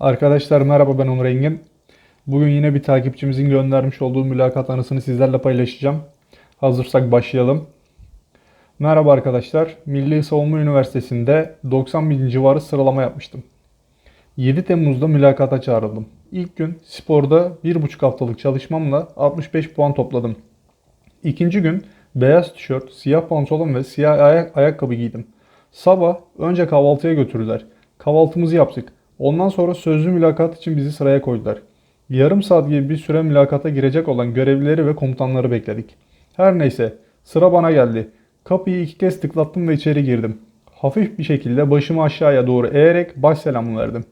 Arkadaşlar merhaba ben Onur Engin. Bugün yine bir takipçimizin göndermiş olduğu mülakat anısını sizlerle paylaşacağım. Hazırsak başlayalım. Merhaba arkadaşlar. Milli Savunma Üniversitesi'nde 90 bin civarı sıralama yapmıştım. 7 Temmuz'da mülakata çağrıldım. İlk gün sporda 1,5 haftalık çalışmamla 65 puan topladım. İkinci gün beyaz tişört, siyah pantolon ve siyah ayak ayakkabı giydim. Sabah önce kahvaltıya götürdüler. Kahvaltımızı yaptık. Ondan sonra sözlü mülakat için bizi sıraya koydular. Yarım saat gibi bir süre mülakata girecek olan görevlileri ve komutanları bekledik. Her neyse sıra bana geldi. Kapıyı iki kez tıklattım ve içeri girdim. Hafif bir şekilde başımı aşağıya doğru eğerek baş selamı verdim.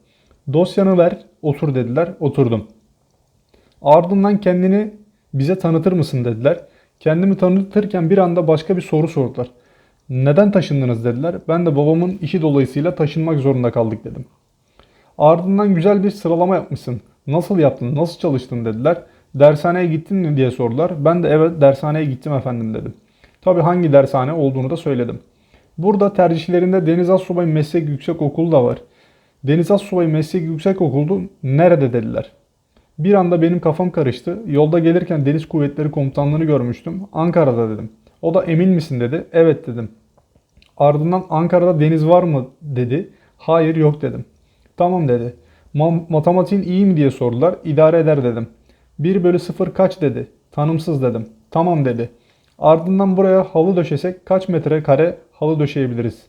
Dosyanı ver, otur dediler, oturdum. Ardından kendini bize tanıtır mısın dediler. Kendimi tanıtırken bir anda başka bir soru sordular. Neden taşındınız dediler. Ben de babamın işi dolayısıyla taşınmak zorunda kaldık dedim. Ardından güzel bir sıralama yapmışsın. Nasıl yaptın, nasıl çalıştın dediler. Dershaneye gittin mi diye sordular. Ben de evet dershaneye gittim efendim dedim. Tabi hangi dershane olduğunu da söyledim. Burada tercihlerinde Deniz Asubay Meslek Yüksekokulu da var. Deniz Asubay Meslek Yüksekokulu nerede dediler. Bir anda benim kafam karıştı. Yolda gelirken Deniz Kuvvetleri Komutanlığı'nı görmüştüm. Ankara'da dedim. O da emin misin dedi. Evet dedim. Ardından Ankara'da deniz var mı dedi. Hayır yok dedim. Tamam dedi. Ma- matematiğin iyi mi diye sordular. İdare eder dedim. 1 bölü 0 kaç dedi. Tanımsız dedim. Tamam dedi. Ardından buraya halı döşesek kaç metre kare halı döşeyebiliriz?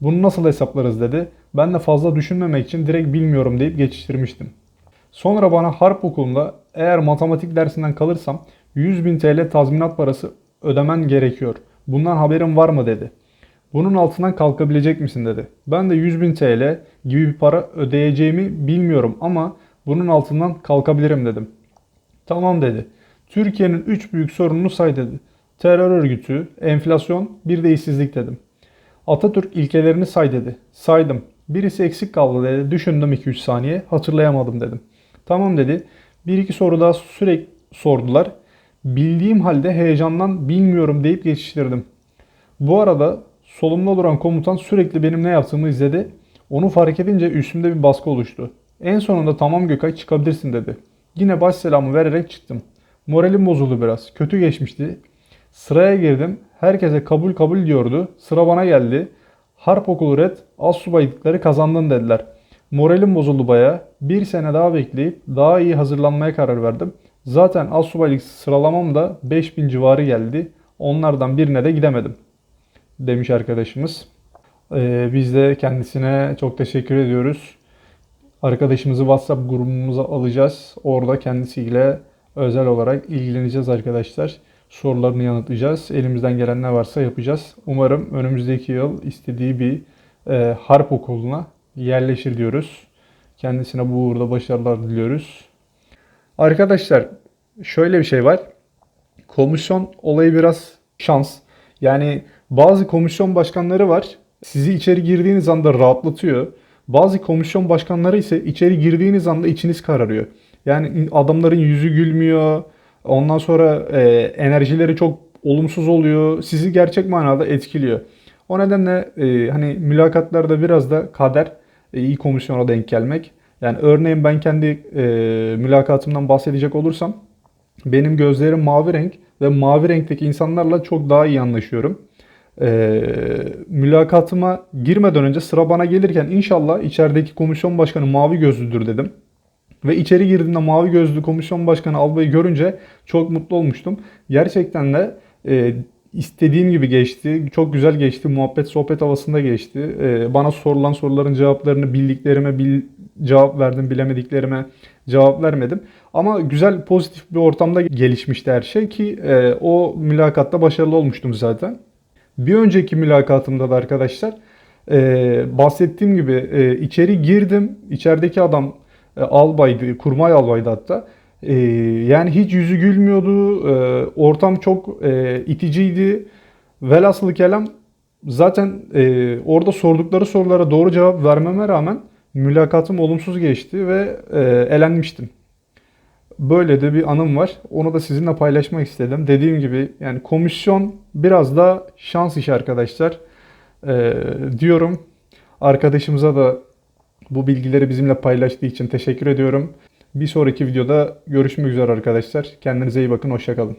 Bunu nasıl hesaplarız dedi. Ben de fazla düşünmemek için direkt bilmiyorum deyip geçiştirmiştim. Sonra bana harp okulunda eğer matematik dersinden kalırsam 100 bin TL tazminat parası ödemen gerekiyor. Bundan haberin var mı dedi. Bunun altından kalkabilecek misin dedi. Ben de 100 bin TL gibi bir para ödeyeceğimi bilmiyorum ama bunun altından kalkabilirim dedim. Tamam dedi. Türkiye'nin 3 büyük sorununu say dedi. Terör örgütü, enflasyon, bir de işsizlik dedim. Atatürk ilkelerini say dedi. Saydım. Birisi eksik kaldı dedi. Düşündüm 2-3 saniye. Hatırlayamadım dedim. Tamam dedi. Bir iki soru daha sürekli sordular. Bildiğim halde heyecandan bilmiyorum deyip geçiştirdim. Bu arada solumda duran komutan sürekli benim ne yaptığımı izledi. Onu fark edince üstümde bir baskı oluştu. En sonunda tamam Gökay çıkabilirsin dedi. Yine baş selamı vererek çıktım. Moralim bozuldu biraz. Kötü geçmişti. Sıraya girdim. Herkese kabul kabul diyordu. Sıra bana geldi. Harp okulu red, az subaylıkları kazandın dediler. Moralim bozuldu baya. Bir sene daha bekleyip daha iyi hazırlanmaya karar verdim. Zaten az subaylık sıralamam da 5000 civarı geldi. Onlardan birine de gidemedim demiş arkadaşımız. Ee, biz de kendisine çok teşekkür ediyoruz. Arkadaşımızı WhatsApp grubumuza alacağız. Orada kendisiyle özel olarak ilgileneceğiz arkadaşlar. Sorularını yanıtlayacağız. Elimizden gelen ne varsa yapacağız. Umarım önümüzdeki yıl istediği bir e, harp okuluna yerleşir diyoruz. Kendisine bu uğurda başarılar diliyoruz. Arkadaşlar şöyle bir şey var. Komisyon olayı biraz şans. Yani bazı komisyon başkanları var. Sizi içeri girdiğiniz anda rahatlatıyor. Bazı komisyon başkanları ise içeri girdiğiniz anda içiniz kararıyor. Yani adamların yüzü gülmüyor. Ondan sonra e, enerjileri çok olumsuz oluyor. Sizi gerçek manada etkiliyor. O nedenle e, hani mülakatlarda biraz da kader e, iyi komisyona denk gelmek. Yani örneğin ben kendi e, mülakatımdan bahsedecek olursam benim gözlerim mavi renk ve mavi renkteki insanlarla çok daha iyi anlaşıyorum. Ee, mülakatıma girmeden önce sıra bana gelirken inşallah içerideki komisyon başkanı mavi gözlüdür dedim. Ve içeri girdiğimde mavi gözlü komisyon başkanı albayı görünce çok mutlu olmuştum. Gerçekten de e, istediğim gibi geçti. Çok güzel geçti. Muhabbet sohbet havasında geçti. E, bana sorulan soruların cevaplarını bildiklerime bil, cevap verdim. Bilemediklerime cevap vermedim. Ama güzel pozitif bir ortamda gelişmişti her şey ki e, o mülakatta başarılı olmuştum zaten. Bir önceki mülakatımda da arkadaşlar e, bahsettiğim gibi e, içeri girdim. İçerideki adam e, albaydı, kurmay albaydı hatta. E, yani hiç yüzü gülmüyordu. E, ortam çok e, iticiydi. Velhasılı kelam zaten e, orada sordukları sorulara doğru cevap vermeme rağmen mülakatım olumsuz geçti ve e, elenmiştim. Böyle de bir anım var. Onu da sizinle paylaşmak istedim. Dediğim gibi yani komisyon biraz da şans işi arkadaşlar. Ee, diyorum arkadaşımıza da Bu bilgileri bizimle paylaştığı için teşekkür ediyorum. Bir sonraki videoda görüşmek üzere arkadaşlar. Kendinize iyi bakın. Hoşçakalın.